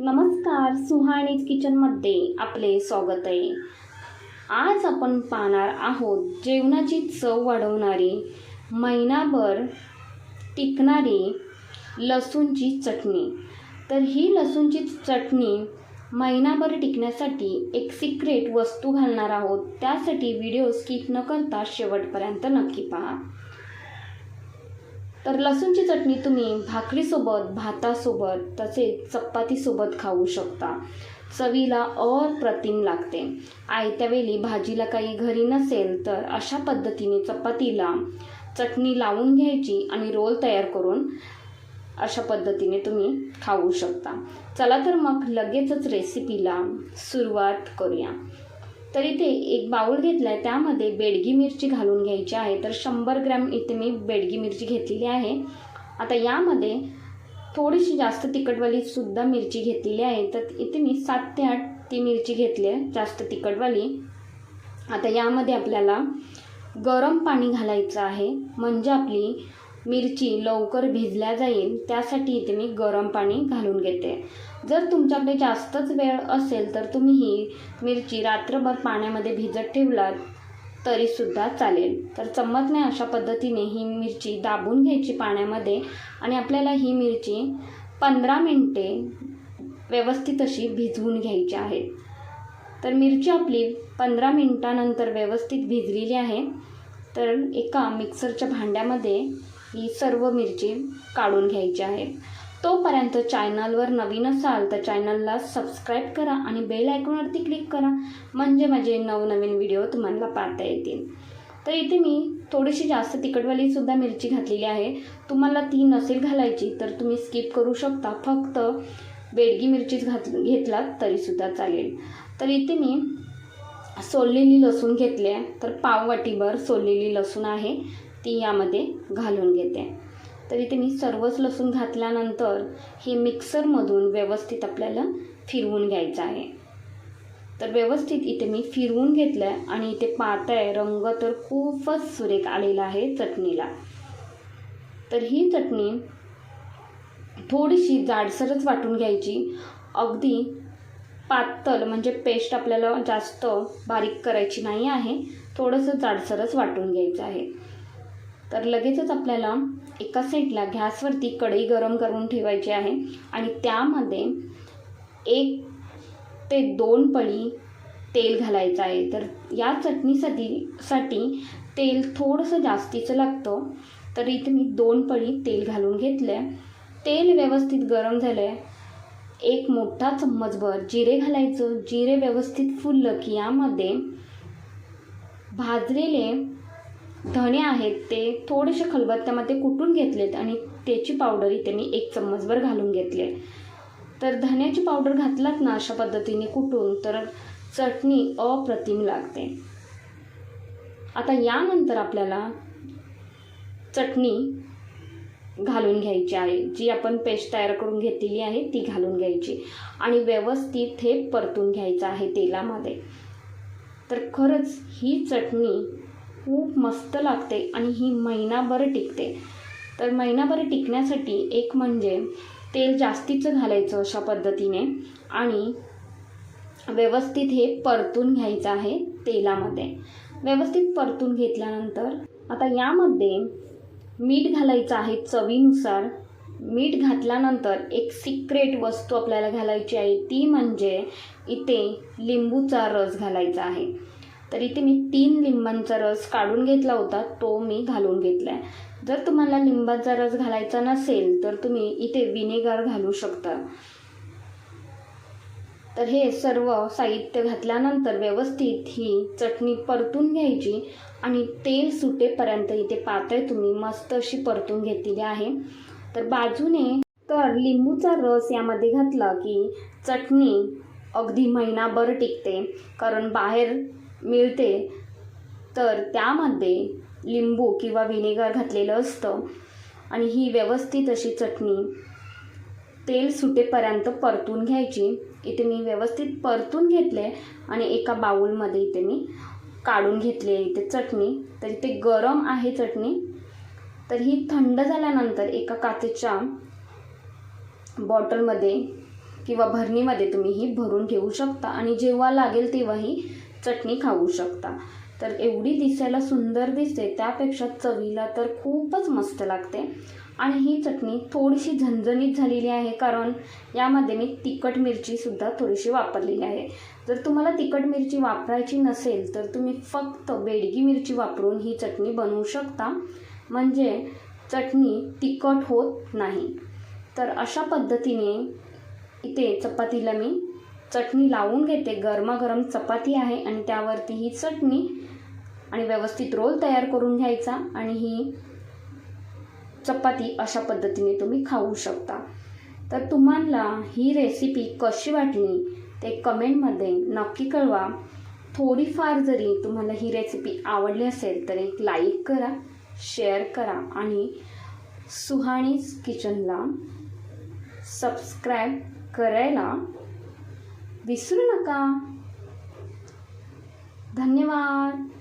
नमस्कार सुहाणी किचनमध्ये आपले स्वागत आहे. आज आपण पाहणार आहोत जेवणाची चव वाढवणारी महिनाभर टिकणारी लसूणची चटणी. तर ही लसूणची चटणी महिनाभर टिकण्यासाठी एक सिक्रेट वस्तू घालणार आहोत. त्यासाठी व्हिडिओ स्किप न करता शेवटपर्यंत नक्की पहा. तर लसूणची चटणी तुम्ही भाकरीसोबत भातासोबत तसेच चपातीसोबत खाऊ शकता. चवीला अप्रतिम लागते. आयत्या वेळी भाजीला काही घरी नसेल तर अशा पद्धतीने चपातीला चटणी लावून घ्यायची आणि रोल तयार करून अशा पद्धतीने तुम्ही खाऊ शकता. चला तर मग लगेचच रेसिपीला सुरुवात करूया. तर इथे एक बाऊल घेतला आहे त्यामध्ये बेडगी मिरची घालून घ्यायची आहे. तर शंभर ग्रॅम इथे मी बेडगी मिरची घेतलेली आहे. आता यामध्ये थोडीशी जास्त तिखटवालीसुद्धा मिरची घेतलेली आहे. तर इथे मी सात ते आठ ती मिरची घेतली आहे जास्त तिखटवाली. आता यामध्ये आपल्याला गरम पाणी घालायचं आहे. म्हणजे आपली मिरची लवकर भिजल्या जाईल. त्यासाठी इथे मी गरम पाणी घालून घेते. जर तुमच्याकडे जास्तच वेळ असेल तर तुम्ही ही मिरची रात्रभर पाण्यामध्ये भिजत ठेवलात तरीसुद्धा चालेल. तर चम्मचने अशा पद्धतीने ही मिरची दाबून घ्यायची पाण्यामध्ये आणि आपल्याला ही मिरची पंधरा मिनटे व्यवस्थित अशी भिजवून घ्यायची आहे. तर मिरची आपली पंधरा मिनटानंतर व्यवस्थित भिजलेली आहे. तर एका मिक्सरच्या भांड्यामध्ये ही सर्व मिरची काढून घ्यायची आहे. तोपर्यंत चॅनलवर नवीन असाल तर चॅनलला सबस्क्राईब करा आणि बेल आयकॉनवरती क्लिक करा. म्हणजे माझे नवनवीन व्हिडिओ तुम्हाला पाहता येतील. तर इथे मी थोडीशी जास्त तिखटवालीसुद्धा मिरची घातलेली आहे. तुम्हाला ती नसेल घालायची तर तुम्ही स्किप करू शकता. फक्त बेडगी मिरचीच घात घेतलात तरीसुद्धा चालेल. तर इथे मी सोललेली लसूण घेतली आहे. तर पाववाटीभर सोललेली लसूण आहे. ती यामध्ये घालून घेते. तर इथे मी सर्वच लसूण घातल्यानंतर हे मिक्सरमधून व्यवस्थित आपल्याला फिरवून घ्यायचं आहे. तर व्यवस्थित इथे मी फिरवून घेतलं आहे आणि इथे पाहताय रंग तर खूपच सुरेख आलेला आहे चटणीला. तर ही चटणी थोडीशी जाडसरच वाटून घ्यायची. अगदी पातळ म्हणजे पेस्ट आपल्याला जास्त बारीक करायची नाही आहे. थोडंसं जाडसरच वाटून घ्यायचं आहे. तर लगेचच आपल्याला एका साईडला गॅसवरती कढई गरम करून ठेवायची आहे आणि त्यामध्ये एक ते दोन पळी तेल घालायचं आहे. तर या चटणीसाठी साठी तेल थोडंसं जास्तीचं लागतं. तर इथे मी दोन पळी तेल घालून घेतलं आहे तेल व्यवस्थित गरम झालं आहे एक मोठा चम्मचभर जिरे घालायचं. जिरे व्यवस्थित फुललं की यामध्ये भाजलेले धणे आहेत ते थोडेसे खलबत्त्यामध्ये कुटून घेतलेत आणि त्याची पावडर इथे मी एक चम्मचभर घालून घेतले तर धण्याची पावडर घातलात ना अशा पद्धतीने कुटून तर चटणी अप्रतिम लागते. आता यानंतर आपल्याला चटणी घालून घ्यायची आहे. जी आपण पेस्ट तयार करून घेतलेली आहे ती घालून घ्यायची. आणि व्यवस्थित हे परतून घ्यायचं आहे तेलामध्ये. तर खरंच ही चटणी खूप मस्त लागते आणि ही महिनाभर टिकते. तर महिनाभर टिकण्यासाठी एक म्हणजे तेल जास्तीचं घालायचं अशा पद्धतीने आणि व्यवस्थित हे परतून घ्यायचं आहे तेलामध्ये. व्यवस्थित परतून घेतल्यानंतर आता यामध्ये मीठ घालायचं आहे चवीनुसार. मीठ घातल्यानंतर एक सिक्रेट वस्तू आपल्याला घालायची आहे ती म्हणजे इथे लिंबूचा रस घालायचा आहे. तर इथे मी तीन लिंबांचा रस काढून घेतला होता तो मी घालून घेतला आहे जर तुम्हाला लिंबाचा रस घालायचा नसेल तर तुम्ही इथे विनेगर घालू शकता. तर हे सर्व साहित्य घातल्यानंतर व्यवस्थित ही चटणी परतून घ्यायची आणि तेल सुटेपर्यंत इथे पातळ तुम्ही मस्त अशी परतून घेतलेली आहे. तर बाजूने तर लिंबूचा रस यामध्ये घातला की चटणी अगदी महिनाभर टिकते कारण बाहेर मिळते. तर त्यामध्ये लिंबू किंवा व्हिनेगर घातलेलं असतं आणि ही व्यवस्थित अशी चटणी तेल सुटेपर्यंत परतून घ्यायची. इथे मी व्यवस्थित परतून घेतले आणि एका बाऊलमध्ये इथे मी काढून घेतली आहे इथे चटणी. तर इथे गरम आहे चटणी. तर ही थंड झाल्यानंतर एका काचेच्या बॉटलमध्ये किंवा भरणीमध्ये तुम्ही ही भरून ठेवू शकता. आणि जेव्हा लागेल तेव्हा ही चटणी खाऊ शकता. तर एवढी दिसायला सुंदर दिसते त्यापेक्षा चवीला तर खूपच मस्त लागते. आणि ही चटणी थोडीशी झणझणीत झालेली आहे कारण यामध्ये मी तिखट मिरचीसुद्धा थोडीशी वापरलेली आहे. जर तुम्हाला तिखट मिरची वापरायची नसेल तर तुम्ही फक्त बेडगी मिरची वापरून ही चटणी बनवू शकता. म्हणजे चटणी तिखट होत नाही. तर अशा पद्धतीने इथे चपातीला मी चटणी लावून घेते. गरमागरम चपाती आहे आणि त्यावरती ही चटणी आणि व्यवस्थित रोल तयार करून घ्यायचा आणि ही चपाती अशा पद्धतीने तुम्ही खाऊ शकता. तर तुम्हाला ही रेसिपी कशी वाटली ते कमेंटमध्ये नक्की कळवा. थोडीफार जरी तुम्हाला ही रेसिपी आवडली असेल तर एक लाईक करा शेअर करा आणि सुहाणीज किचनला सबस्क्राईब करायला विसरू नका. धन्यवाद.